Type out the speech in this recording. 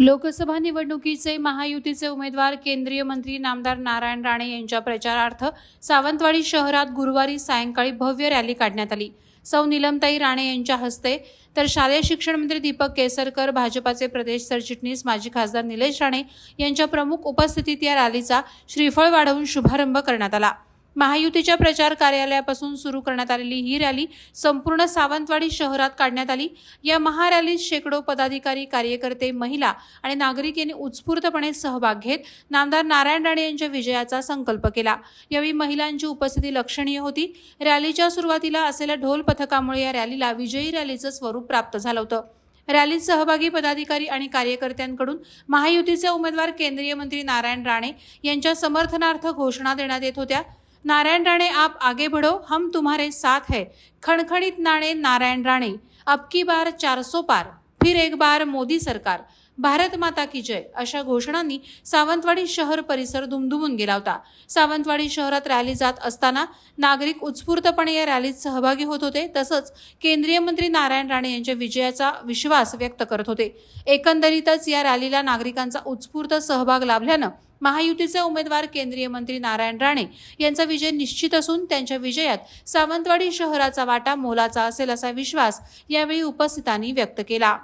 लोकसभा निवडणुकीचे महायुतीचे उमेदवार केंद्रीय मंत्री नामदार नारायण राणे यांच्या प्रचारार्थ सावंतवाडी शहरात गुरुवारी सायंकाळी भव्य रॅली काढण्यात आली. सौ निलमताई राणे यांच्या हस्ते तर शालेय शिक्षण मंत्री दीपक केसरकर भाजपाचे प्रदेश सरचिटणीस माजी खासदार निलेश राणे यांच्या प्रमुख उपस्थितीत या रॅलीचा श्रीफळ वाढवून शुभारंभ करण्यात आला. महायुतीच्या प्रचार कार्यालयापासून सुरू करण्यात आलेली ही रॅली संपूर्ण सावंतवाडी शहरात काढण्यात आली. या महारॅलीत शेकडो पदाधिकारी कार्यकर्ते महिला आणि नागरिक यांनी उत्स्फूर्तपणे सहभाग घेत नामदार नारायण राणे यांच्या विजयाचा संकल्प केला. यावेळी महिलांची उपस्थिती लक्षणीय होती. रॅलीच्या सुरुवातीला असलेल्या ढोल पथकामुळे या रॅलीला विजयी रॅलीचं स्वरूप प्राप्त झालं होतं. रॅलीत सहभागी पदाधिकारी आणि कार्यकर्त्यांकडून महायुतीचे उमेदवार केंद्रीय मंत्री नारायण राणे यांच्या समर्थनार्थ घोषणा देण्यात येत होत्या. नारायण राणे आप आगे बढ़ो हम तुम्हारे साथ है। खणखणीत नाणे नारायण राणे अब की बार चारसो पार फिर एक बार मोदी सरकार। भारत माता की जय अशा घोषणांनी सावंतवाडी शहर परिसर दुमदुमून गेला होता सावंतवाडी शहरात रॅली जात असताना नागरिक उत्स्फूर्तपणे या रॅलीत सहभागी होत होते तसंच केंद्रीय मंत्री नारायण राणे यांच्या विजयाचा विश्वास व्यक्त करत होते. एकंदरीतच या रॅलीला नागरिकांचा उत्स्फूर्त सहभाग लाभल्यानं महायुतीचे उमेदवार केंद्रीय मंत्री नारायण राणे यांचा विजय निश्चित असून त्यांच्या विजयात सावंतवाडी शहराचा वाटा मोलाचा असेल असा विश्वास यावेळी उपस्थितांनी व्यक्त केला.